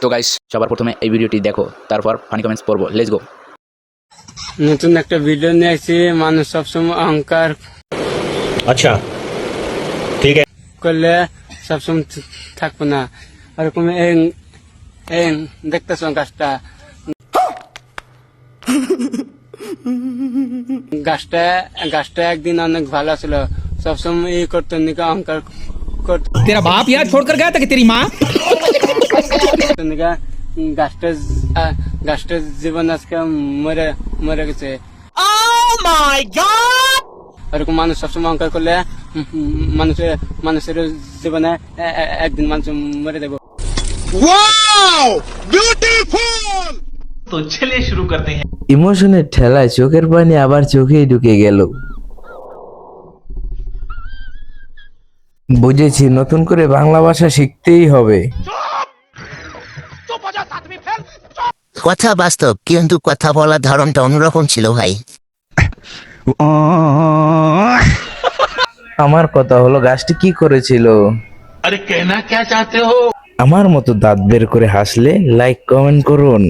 তো গাইস সবার প্রথমে এই ভিডিওটি দেখো তারপর ফানি কমেন্টস পড়বো লেটস গো নতুন একটা ভিডিও নিয়ে আসছি মানুষ সবসময় অহংকার আচ্ছা ঠিক আছে করলে সবসময় থাকবো না এরকম দেখতেছ গাছটা গাছটা গাছটা একদিন অনেক ভালো ছিল সবসময় ই করতো অহংকার করতো তেরা বাপ ইয়ার ছোড় কর গেয়া তা তেরি মা গাছটা জীবন আজকে মরে মরে গেছে এরকম মানুষ সবসময় অহংকার করলে মানুষের মানুষের জীবনে একদিন মানুষ মরে দেবো ইমোশনের ঠেলায় চোখের পানি আবার চোখেই ঢুকে গেল। বুঝেছি নতুন করে বাংলা ভাষা শিখতেই হবে। কথা বাস্তব কিন্তু কথা বলার ধরনটা অন্যরকম ছিল ভাই। আমার কথা হলো গাছটি কি করেছিল? আরে কেনা কে চাতে হো? আমার মতো দাঁত বের করে হাসলে লাইক কমেন্ট করুন।